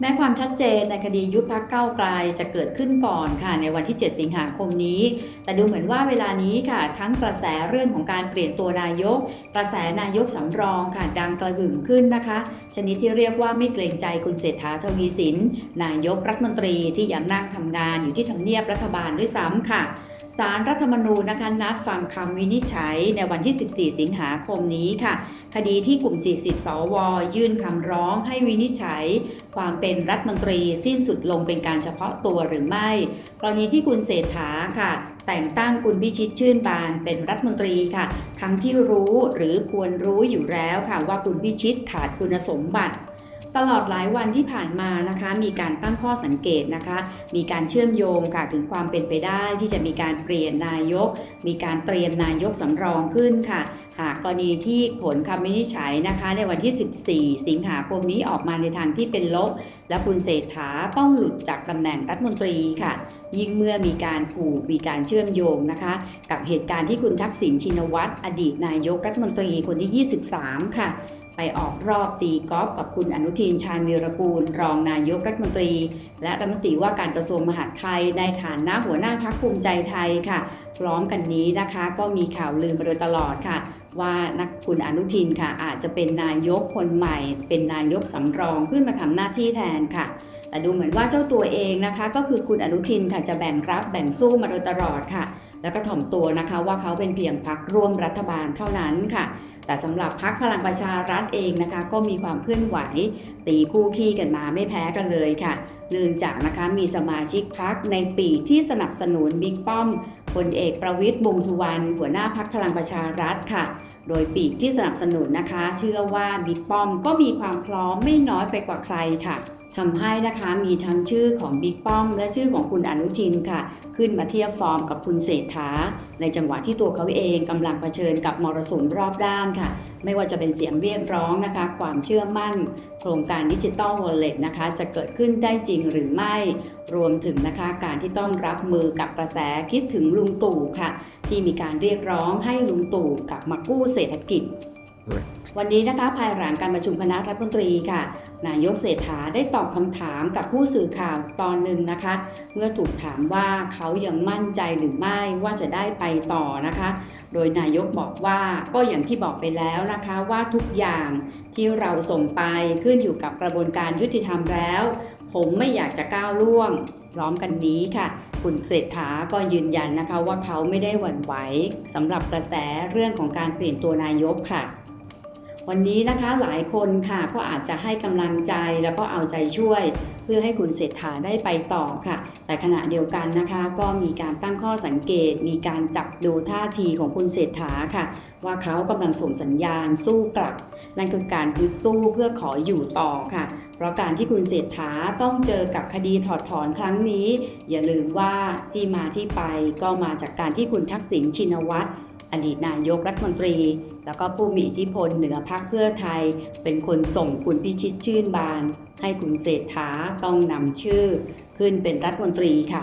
แม้ความชัดเจนในคดียุบพักเก้าไกลจะเกิดขึ้นก่อนค่ะในวันที่ 7 สิงหาคมนี้ แต่ดูเหมือนว่าเวลานี้ค่ะ ทั้งกระแสเรื่องของการเปลี่ยนตัวนายก กระแสนายกสำรองค่ะดังกระหึ่มขึ้นนะคะ ชนิดที่เรียกว่าไม่เกรงใจคุณเศรษฐาทวีสิน นายกรัฐมนตรีที่ยังนั่งทำงานอยู่ที่ทำเนียบรัฐบาลด้วยซ้ำค่ะ สารรัฐธรรมนูญนะคะนัดฟังคำวินิจฉัยในวันที่ 14 สิงหาคมนี้ค่ะ คดีที่กลุ่ม 40 สว ยื่นคำร้องให้วินิจฉัย ความเป็นรัฐมนตรีสิ้นสุดลงเป็นการเฉพาะตัวหรือไม่ กรณีที่คุณเศรษฐาค่ะ แต่งตั้งคุณพิชิตชื่นบานเป็นรัฐมนตรีค่ะ ทั้งที่รู้หรือควรรู้อยู่แล้วค่ะว่าคุณพิชิตขาดคุณสมบัติ ตลอดหลายวันที่ผ่านมานะคะ มีการตั้งข้อสังเกตนะคะ มีการเชื่อมโยงค่ะถึงความเป็นไปได้ที่จะมีการเปลี่ยนนายก มีการเตรียมนายกสำรองขึ้นค่ะ หากกรณีที่ผลคำวินิจฉัยนะคะ ในวันที่ 14 สิงหาคมนี้ออกมาในทางที่เป็นลบ และคุณเศรษฐาต้องหลุดจากตำแหน่งรัฐมนตรีค่ะ ยิ่งเมื่อมีการผูกมีการเชื่อมโยงนะคะ กับเหตุการณ์ที่คุณทักษิณชินวัตรอดีตนายกรัฐมนตรีคนที่ 23 ค่ะ ไปออกรอบตีกอล์ฟกับคุณอนุทินชาญวีรกูล รองนายกรัฐมนตรี และรัฐมนตรีว่าการกระทรวงมหาดไทยในฐานะหัวหน้าพักภูมิใจไทยค่ะ พร้อมกันนี้นะคะ ก็มีข่าวลือมาโดยตลอดค่ะ ว่านักคุณอนุทินค่ะ อาจจะเป็นนายกคนใหม่ เป็นนายกสำรองขึ้นมาทำหน้าที่แทนค่ะแต่ดูเหมือนว่าเจ้าตัวเองนะคะ ก็คือคุณอนุทินค่ะจะแบ่งรับแบ่งสู้มาโดยตลอดค่ะ แล้วก็ถ่อมตัวนะคะว่าเขาเป็นเพียงพักร่วมรัฐบาลเท่านั้นค่ะ แต่สำหรับพักพลังประชารัฐเองนะคะ ก็มีความเคลื่อนไหว ตีคู่ขี้กันมาไม่แพ้กันเลยค่ะ เนื่องจากนะคะมีสมาชิกพักในปีที่สนับสนุนบิ๊กป้อมพลเอกประวิตยวงสุวรรณหัวหน้าพักพลังประชารัฐค่ะ โดยปีกที่สนับสนุนนะคะ เชื่อว่าบิ๊กป้อมก็มีความพร้อมไม่น้อยไปกว่าใครค่ะ ทำให้นะคะมีทั้งชื่อของบิ๊กป้อม และชื่อของคุณอนุทินค่ะ ขึ้นมาเทียบฟอร์มกับคุณเศรษฐา ในจังหวะที่ตัวเขาเองกำลังเผชิญกับมรสุมรอบด้านค่ะ ไม่ว่าจะเป็นเสียงเรียกร้องนะคะ ความเชื่อมั่น โครงการดิจิตอลวอลเล็ตนะคะ จะเกิดขึ้นได้จริงหรือไม่ รวมถึงนะคะการที่ต้องรับมือกับกระแสคิดถึงลุงตู่ค่ะ ที่มีการเรียกร้องให้ลุงตู่กลับมากู้เศรษฐกิจ วันนี้นะคะภายหลังการประชุมคณะรัฐมนตรีค่ะ นายกเศรษฐาได้ตอบคำถามกับผู้สื่อข่าวตอนหนึ่งนะคะ เมื่อถูกถามว่าเขายังมั่นใจหรือไม่ว่าจะได้ไปต่อนะคะ โดยนายกบอกว่าก็อย่างที่บอกไปแล้วนะคะว่าทุกอย่างที่เราส่งไปขึ้นอยู่กับกระบวนการยุติธรรมแล้ว ผมไม่อยากจะก้าวล่วง พร้อมกันนี้ค่ะคุณเศรษฐาก็ยืนยันนะคะว่าเขาไม่ได้หวั่นไหวสำหรับกระแสเรื่องของการเปลี่ยนตัวนายกค่ะ วันนี้นะคะหลายคนค่ะก็อาจจะให้กำลังใจแล้วก็เอาใจช่วย เพื่อให้คุณเศรษฐาได้ไปต่อค่ะ แต่ขณะเดียวกันนะคะ ก็มีการตั้งข้อสังเกต มีการจับดูท่าทีของคุณเศรษฐาค่ะ ว่าเขากำลังส่งสัญญาณสู้กลับ นั่นคือการคือสู้เพื่อขออยู่ต่อค่ะ เพราะการที่คุณเศรษฐาต้องเจอกับคดีถอดถอนครั้งนี้ อย่าลืมว่าที่มาที่ไปก็มาจากการที่คุณทักษิณชินวัตร อดีตนายกรัฐมนตรี แล้วก็ผู้มีอิทธิพลเหนือพรรคเพื่อไทย เป็นคนส่งคุณพิชิตชื่นบาน ให้คุณเศรษฐาต้องนำชื่อ ขึ้นเป็นรัฐมนตรีค่ะ